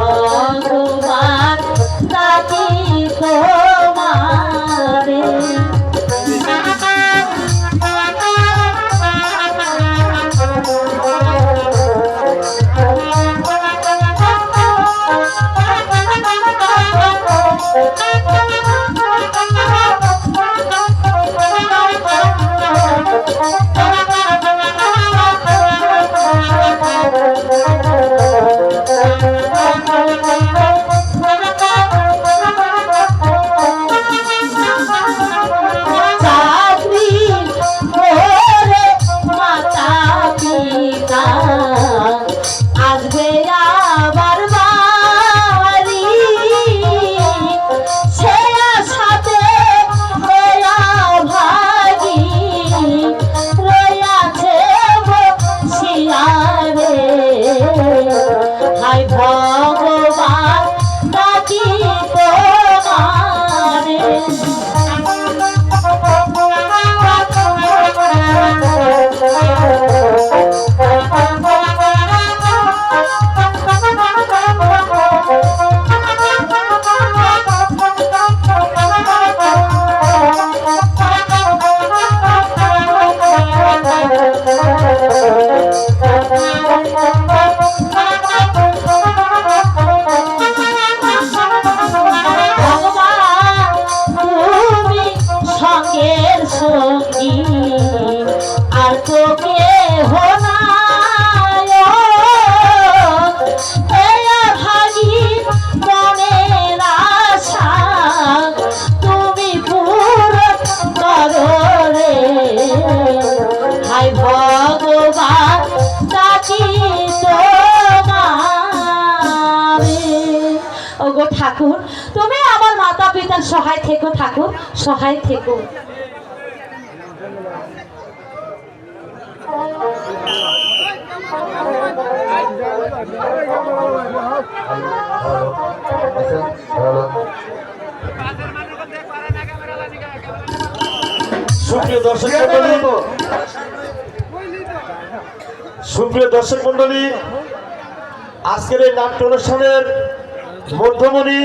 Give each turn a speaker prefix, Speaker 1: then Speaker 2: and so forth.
Speaker 1: ভালো
Speaker 2: ভগবান ডাকি তোমারে। ভগবান ঠাকুর তুমি আমার মাতা পিতার সহায় থেকো, ঠাকুর, সহায় থেকো।
Speaker 1: সুপ্রিয় দর্শক মন্ডলী সুপ্রিয় দর্শক মন্ডলী আজকের এই নাট্য অনুষ্ঠানের মধ্যমণি